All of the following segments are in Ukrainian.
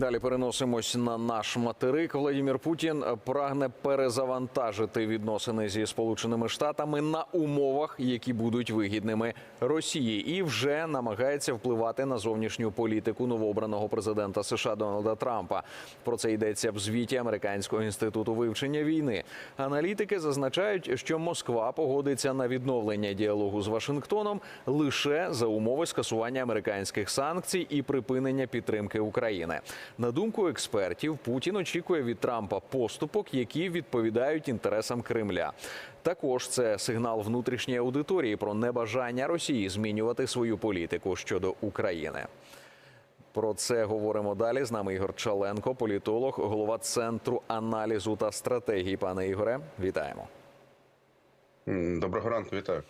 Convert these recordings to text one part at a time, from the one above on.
Далі переносимось на наш материк. Владимир Путін прагне перезавантажити відносини зі Сполученими Штатами на умовах, які будуть вигідними Росії, і вже намагається впливати на зовнішню політику новообраного президента США Дональда Трампа. Про це йдеться в звіті Американського інституту вивчення війни. Аналітики зазначають, що Москва погодиться на відновлення діалогу з Вашингтоном лише за умови скасування американських санкцій і припинення підтримки України. На думку експертів, Путін очікує від Трампа поступок, які відповідають інтересам Кремля. Також це сигнал внутрішньої аудиторії про небажання Росії змінювати свою політику щодо України. Про це говоримо далі. З нами Ігор Чаленко, політолог, голова центру аналізу та стратегії. Пане Ігоре, вітаємо. Доброго ранку, вітаю.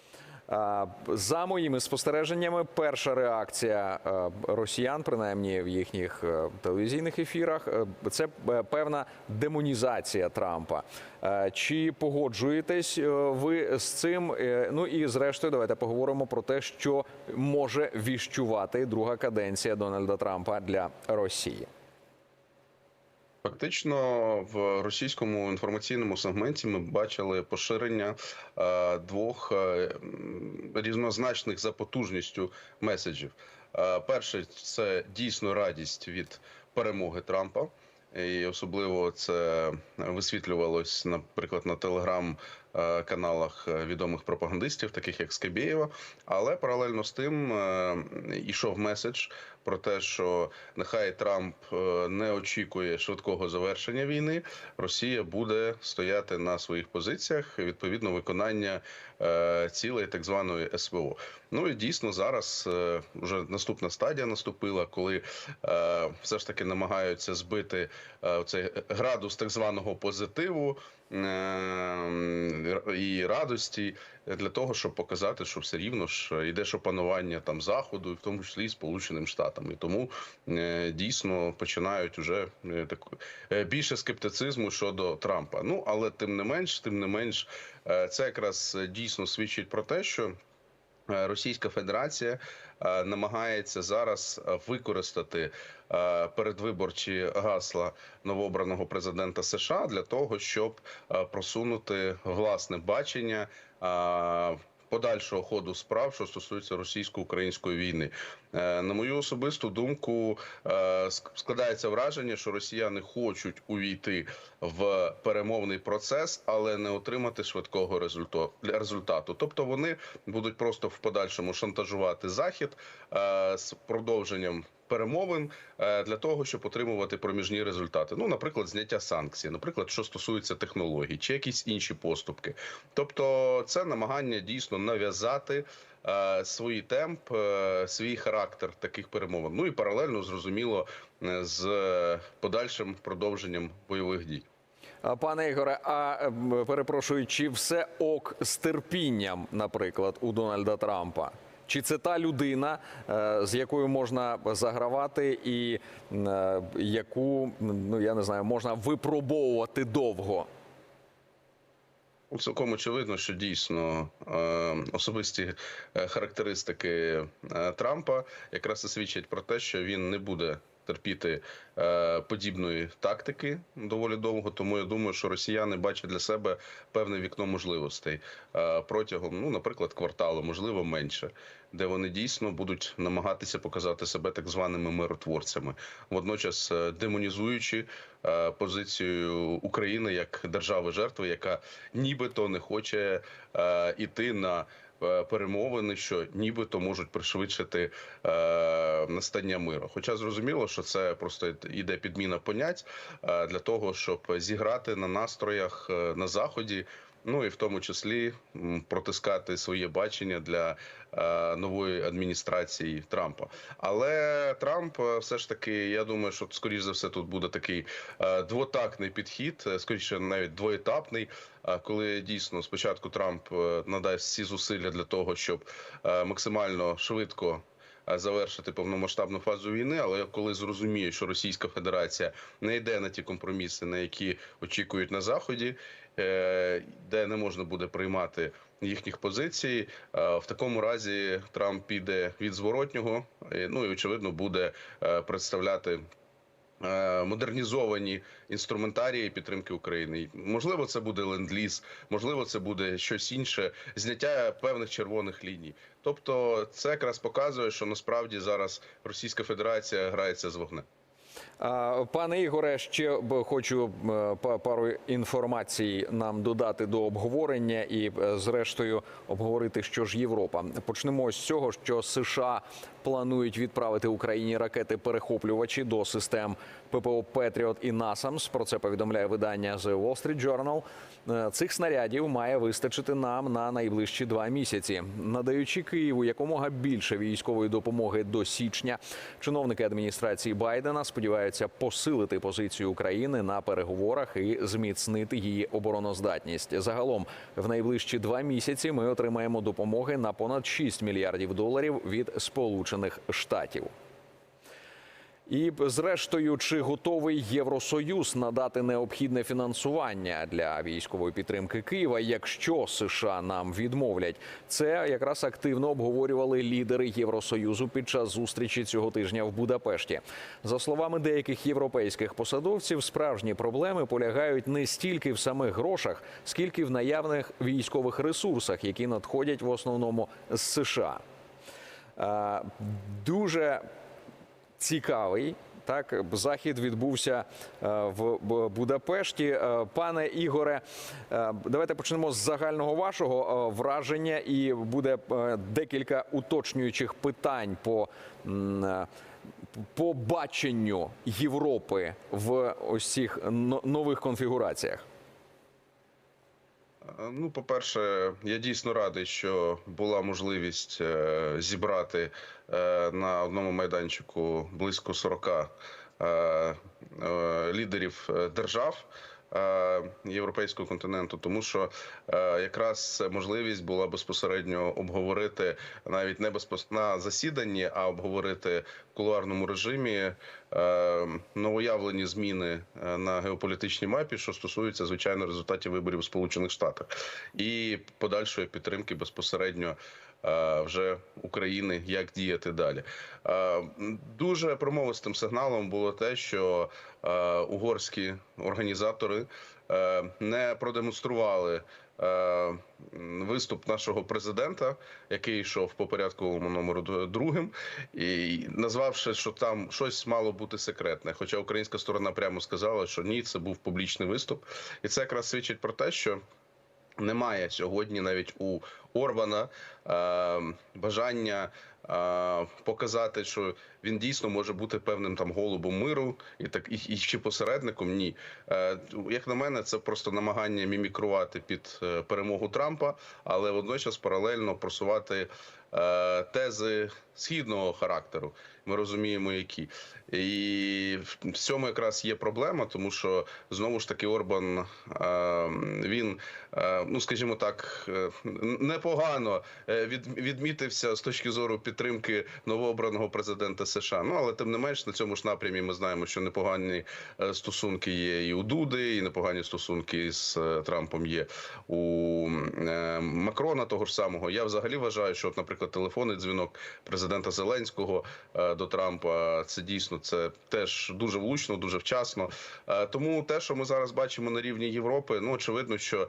За моїми спостереженнями, перша реакція е, росіян, принаймні в їхніх е, телевізійних ефірах, е, це певна демонізація Трампа. Чи погоджуєтесь ви з цим? Ну і зрештою, давайте поговоримо про те, що може віщувати друга каденція Дональда Трампа для Росії. Фактично, в російському інформаційному сегменті ми бачили поширення е, двох е, м, за потужністю меседжів. Е, перший це дійсно радість від перемоги Трампа. І особливо це висвітлювалось, наприклад, на телеграм-каналах відомих пропагандистів, таких як Скабєєва. Але паралельно з тим ішов меседж про те, що нехай Трамп е, не очікує швидкого завершення війни. Росія буде стояти на своїх позиціях відповідно виконання е, цілей так званої СВО. Ну і дійсно зараз е, вже наступна стадія наступила, коли все ж таки намагаються збити цей градус так званого позитиву і радості для того, щоб показати, що все рівно ж йде ж опанування там заходу, і в тому числі і сполученим штатам. І тому е, дійсно починають уже е, так е, більше скептицизму щодо Трампа. Ну але тим не менш, тим не менш, е, це якраз дійсно свідчить про те, що. Е, Російська Федерація е, намагається зараз е, використати передвиборчі гасла новообраного президента США для того, щоб просунути власне бачення. Подальшого ходу справ, що стосується російсько-української війни, Е, на мою особисту думку, е, складається враження, що росіяни хочуть увійти в перемовний процес, але не отримати швидкого результату. Тобто вони будуть просто в подальшому шантажувати захід е, з продовженням. Перемовин е, для того, щоб отримувати проміжні результати. Ну, наприклад, зняття санкцій, наприклад, що стосується технологій, чи якісь інші поступки. Тобто, це намагання дійсно нав'язати е, свій темп, е, свій характер таких перемовин. Ну і паралельно зрозуміло з подальшим продовженням бойових дій. Пане Ігоре, а ем, перепрошую, чи все ок з терпінням, наприклад, у Дональда Трампа? Чи це та людина, е, з якою можна загравати, і е, яку ну я не знаю, можна випробовувати довго? Цілком очевидно, що дійсно е, особисті характеристики Трампа якраз і свідчать про те, що він не буде терпіти е, подібної тактики доволі довго. Тому я думаю, що росіяни бачать для себе певне вікно можливостей е, протягом, ну, наприклад, кварталу, можливо, менше, де вони дійсно будуть намагатися показати себе так званими миротворцями, водночас е, демонізуючи е, позицію України як держави жертви, яка нібито не хоче е, іти на перемовини, що нібито можуть пришвидшити е, настання миру. Хоча зрозуміло, що це просто іде підміна понять е, для того, щоб зіграти на настроях е, на заході. Ну і в тому числі протискати своє бачення для е, нової адміністрації Трампа. Але Трамп е, все ж таки, я думаю, що скоріш за все тут буде такий е, двотактний підхід, скоріше навіть двоетапний. Коли дійсно спочатку Трамп надасть всі зусилля для того, щоб максимально швидко завершити повномасштабну фазу війни, але коли зрозуміє, що Російська Федерація не йде на ті компроміси, на які очікують на заході, де не можна буде приймати їхніх позицій, е, в такому разі Трамп піде від зворотнього, е, ну і очевидно буде е, представляти е, модернізовані інструментарії підтримки України. Можливо, це буде ленд-ліз, можливо, це буде щось інше, зняття певних червоних ліній. Тобто, це якраз показує, що насправді зараз Російська Федерація грається з вогнем. Пане Ігоре, ще хочу е, пару інформацій нам додати до обговорення і, е, зрештою, обговорити, що ж Європа. Почнемо з цього, що США планують відправити Україні ракети перехоплювачі до систем ППО Петріот і Насамс. Про це повідомляє видання The Wall Street Journal. Е, Цих снарядів має вистачити нам на найближчі два місяці, надаючи Києву якомога більше військової допомоги до січня. Чиновники адміністрації Байдена сподіваються посилити позицію України на переговорах і зміцнити її обороноздатність. Загалом в найближчі два місяці ми отримаємо допомоги на понад 6 мільярдів доларів від Сполучених Штатів. І зрештою, чи готовий Євросоюз надати необхідне фінансування для військової підтримки Києва, якщо США нам відмовлять? Це якраз активно обговорювали лідери Євросоюзу під час зустрічі цього тижня в Будапешті. За словами деяких європейських посадовців, справжні проблеми полягають не стільки в самих грошах, скільки в наявних військових ресурсах, які надходять в основному з США. Е, Дуже цікавий. Так, захід відбувся е, в Будапешті. Е, Пане Ігоре, е, давайте почнемо з загального вашого враження, і буде декілька уточнюючих питань по, по баченню Європи в ось нових конфігураціях. Е, Ну, по-перше, я дійсно радий, що була можливість е, зібрати е, на одному майданчику близько 40 е, е, лідерів держав. Е, Європейського континенту, тому що е, якраз можливість була безпосередньо обговорити навіть не безпос... на засіданні, а обговорити в кулуарному режимі е, новоявлені зміни на геополітичній мапі, що стосуються звичайно результатів виборів у Сполучених Штатах і подальшої підтримки безпосередньо. Е, Вже України як діяти далі Е, дуже промовистим сигналом було те, що е, угорські організатори не продемонстрували виступ нашого президента, який йшов по порядковому номеру другим, і назвавши, що там щось мало бути секретне. Хоча українська сторона прямо сказала, що ні, це був публічний виступ, і це якраз свідчить про те, що. Немає сьогодні навіть у Орбана е, бажання е, показати, що він дійсно може бути певним там голубом миру і так і, і чи посередником. Ні, е, як на мене, це просто намагання мімікрувати під е, перемогу Трампа, але водночас паралельно просувати е, тези східного характеру. Ми розуміємо, які і в цьому якраз є проблема, тому що знову ж таки Орбан е, він, ну скажімо так, непогано від, відмітився з точки зору підтримки новообраного президента США. Ну але тим не менш на цьому ж напрямі ми знаємо, що непогані е, стосунки є і у Дуди, і непогані стосунки з е, Трампом є у е, Макрона того ж самого. Я взагалі вважаю, що, от, наприклад, телефонний дзвінок президента Зеленського до Трампа це дійсно це теж дуже влучно, дуже вчасно. Тому те, що ми зараз бачимо на рівні Європи, ну очевидно, що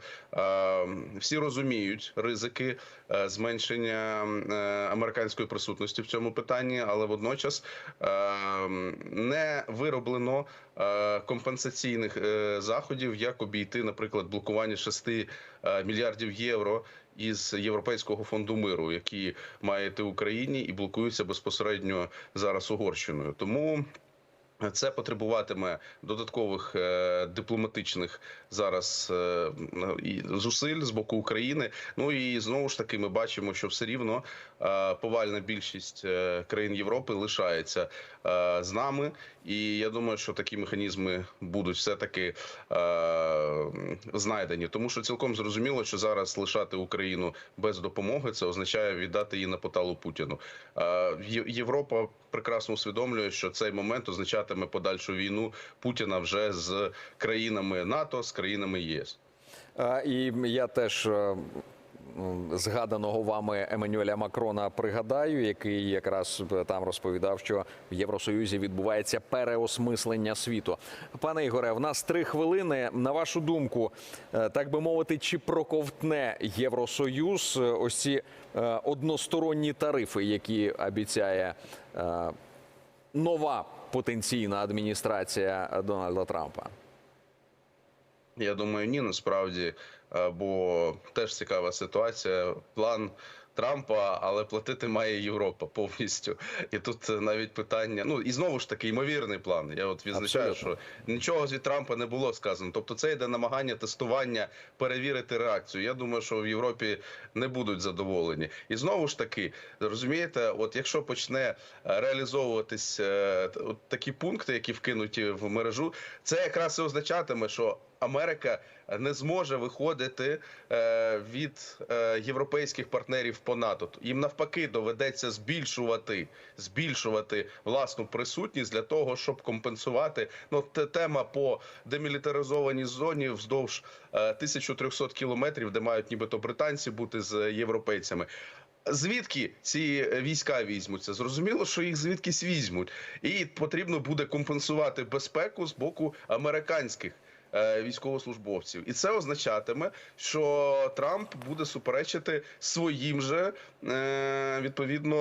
всі розуміють ризики зменшення американської присутності в цьому питанні, але водночас е, не вироблено е, компенсаційних е, заходів, як обійти, наприклад, блокування 6 е, мільярдів євро із Європейського фонду миру, які має в Україні і блокуються безпосередньо зараз Угорщиною. Тому це потребуватиме додаткових е, дипломатичних зараз е, зусиль з боку України. Ну і знову ж таки, ми бачимо, що все рівно е, повальна більшість країн Європи лишається з нами. І я думаю, що такі механізми будуть все таки е, знайдені, тому що цілком зрозуміло, що зараз лишати Україну без допомоги це означає віддати її на поталу Путіну. Е, Європа прекрасно усвідомлює, що цей момент означатиме подальшу війну Путіна вже з країнами НАТО, з країнами ЄС. І я теж е, згаданого вами Еммануеля Макрона пригадаю, який якраз там розповідав, що в Євросоюзі відбувається переосмислення світу. Пане Ігоре, в нас три хвилини. На вашу думку, е, так би мовити, чи проковтне Євросоюз е, ось ці е, односторонні тарифи, які обіцяє е, нова потенційна адміністрація Дональда Трампа? Я думаю, ні, насправді, е, бо теж цікава ситуація. План Трампа, але платити має Європа повністю. І тут е, навіть питання. Ну і знову ж таки, ймовірний план. Я от відзначаю, Абсолютно. що нічого від Трампа не було сказано. Тобто, це йде намагання тестування, перевірити реакцію. Я думаю, що в Європі не будуть задоволені. І знову ж таки, розумієте, от якщо почне е, реалізовуватись е, от такі пункти, які вкинуті в мережу, це якраз і означатиме, що Америка не зможе виходити від європейських партнерів по НАТО. Їм навпаки доведеться збільшувати, збільшувати власну присутність для того, щоб компенсувати. Ну, те- тема по демілітаризованій зоні вздовж е, 1300 кілометрів, де мають нібито британці бути з європейцями. Звідки ці війська візьмуться? Зрозуміло, що їх звідкись візьмуть, і потрібно буде компенсувати безпеку з боку американських е, військовослужбовців, і це означатиме, що Трамп буде суперечити своїм же е, відповідно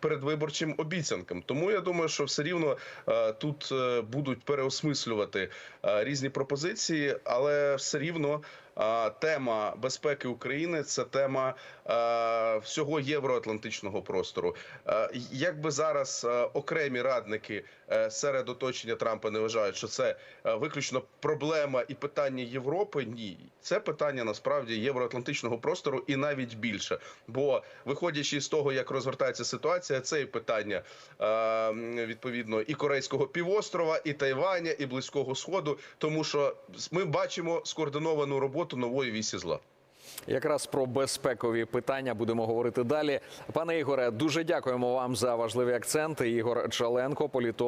передвиборчим обіцянкам. Тому я думаю, що все рівно е, тут е, будуть переосмислювати е, різні пропозиції, але все рівно. е, Тема безпеки України це тема е, всього євроатлантичного простору. Е, Якби зараз е, окремі радники е, серед оточення Трампа не вважають, що це е, виключно проблема і питання Європи, ні, це питання насправді євроатлантичного простору і навіть більше. Бо виходячи з того, як розгортається ситуація, це і питання е, відповідно і Корейського півострова, і Тайваня, і Близького Сходу, тому що ми бачимо скоординовану роботу нової вісі зла. Якраз про безпекові питання будемо говорити далі. Пане Ігоре, дуже дякуємо вам за важливі акценти. Ігор Чаленко, політолог.